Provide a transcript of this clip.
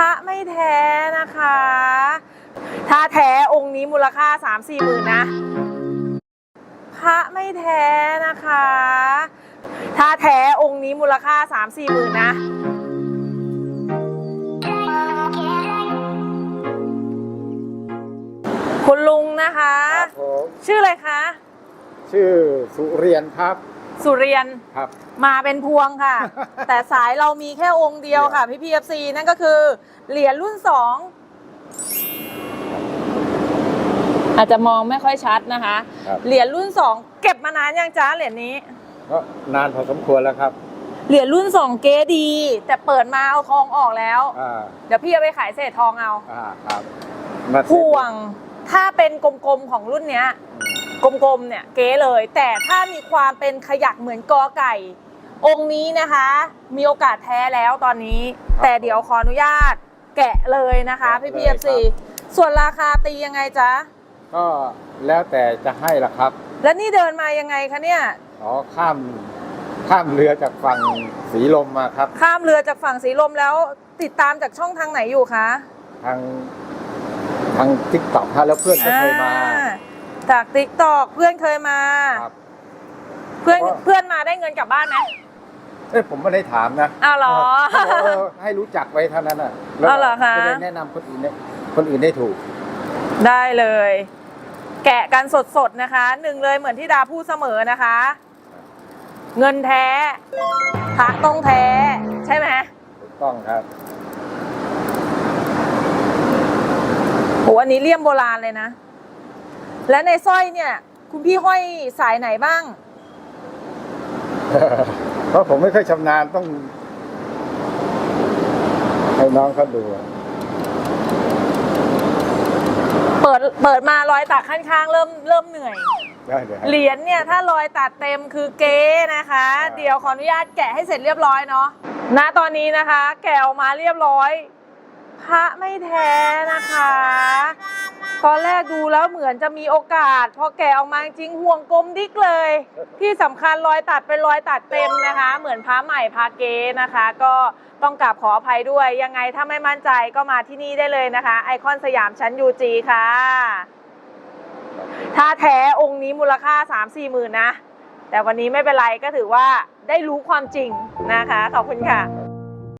ระไม่แท้นะคะ ถ้าแท้องค์นี้มูลค่า 3 4หมื่นนะ พระไม่แท้นะคะ ถ้าแท้องค์นี้มูลค่า 3 4หมื่นนะคุณลุงนะคะครับผมชื่ออะไรคะ ชื่อสุเรียนครับ สุเรียนครับ มาเป็นพวงค่ะ แต่สายเรามีแค่องค์เดียวค่ะ พี่พีเอฟซีนั่นก็คือ เหรียญรุ่นสองอาจจะมองไม่ค่อยชัดนะคะ ครับ เหรียญรุ่นสองเก็บมานานยังจ้าเหรียญนี้ ก็นานพอสมควรแล้วครับเหรียญรุ่นสองเก๋ดี แต่เปิดมาเอาทองออกแล้ว อ่าเดี๋ยวพี่เอาไปขายเศษทองเอาอ่าครับมาพวงถ้าเป็นกลมๆของรุ่นเนี้ย กลมๆเนี่ยเก๋เลย แต่ถ้ามีความเป็นขยักเหมือนกอไก่ องค์นี้นะคะ มีโอกาสแท้แล้วตอนนี้ แต่เดี๋ยวขออนุญาตแกะเลยนะคะพี่พีเอฟซีส่วนราคาตียังไงจ๊ะก็แล้วแต่จะให้ละครับ แล้วนี่เดินมายังไงคะเนี่ยอ๋อข้ามข้ามเรือจากฝั่งสีลมมาครับ ข้ามเรือจากฝั่งสีลมแล้วติดตามจากช่องทางไหนอยู่คะ ทางทางทิกตอกฮะแล้วเพื่อนก็เคยมาอ่ จากติ๊กตอกเพื่อนเคยมา ครับ เพื่อนเพราะ เพื่อนมาได้เงินกลับบ้านไหมเอ้ยผมไม่ได้ถามนะอ้าวเหรอ เขาบอกเออให้รู้จักไว้เท่านั้นน่ะแล้วอ้าวเหรอคะ จะได้แนะนำคนอื่นได้คนอื่นได้ถูก ได้เลย แกะกันสดๆนะคะหนึ่งเลยเหมือนที่ดาพูดเสมอนะคะ เงินแท้พระต้องแท้ ใช่ไหมถูกต้องครับ โหอันนี้เลี่ยมโบราณเลยนะ และในสร้อยเนี่ย คุณพี่ห้อยสายไหนบ้าง เพราะผมไม่เคอยชำนาญต้อง ให้น้องเขาดูเปิดเปิดมารอยตัดข้างๆเริ่มเริ่มเหนื่อย ได้เดี๋ยวให้ เหรียญเนี่ยถ้ารอยตัดเต็มคือเก๊นะคะอ่าเดี๋ยวขออนุญาตแกะให้เสร็จเรียบร้อยเนาะณตอนนี้นะคะ แกะออกมาเรียบร้อย พระไม่แท้นะคะ ตอนแรกดูแล้วเหมือนจะมีโอกาส พอแกะออกมาจริงห่วงกลมดิกเลย ที่สำคัญรอยตัดเป็นรอยตัดเต็มนะคะ เหมือนพระใหม่พระเก๊นะคะ ก็ต้องกราบขออภัยด้วย ยังไงถ้าไม่มั่นใจก็มาที่นี่ได้เลยนะคะ ไอคอนสยามชั้นยูจีค่ะ ถ้าแท้องค์นี้มูลค่า 3 4หมื่นนะ แต่วันนี้ไม่เป็นไรก็ถือว่าได้รู้ความจริงนะคะ ขอบคุณค่ะ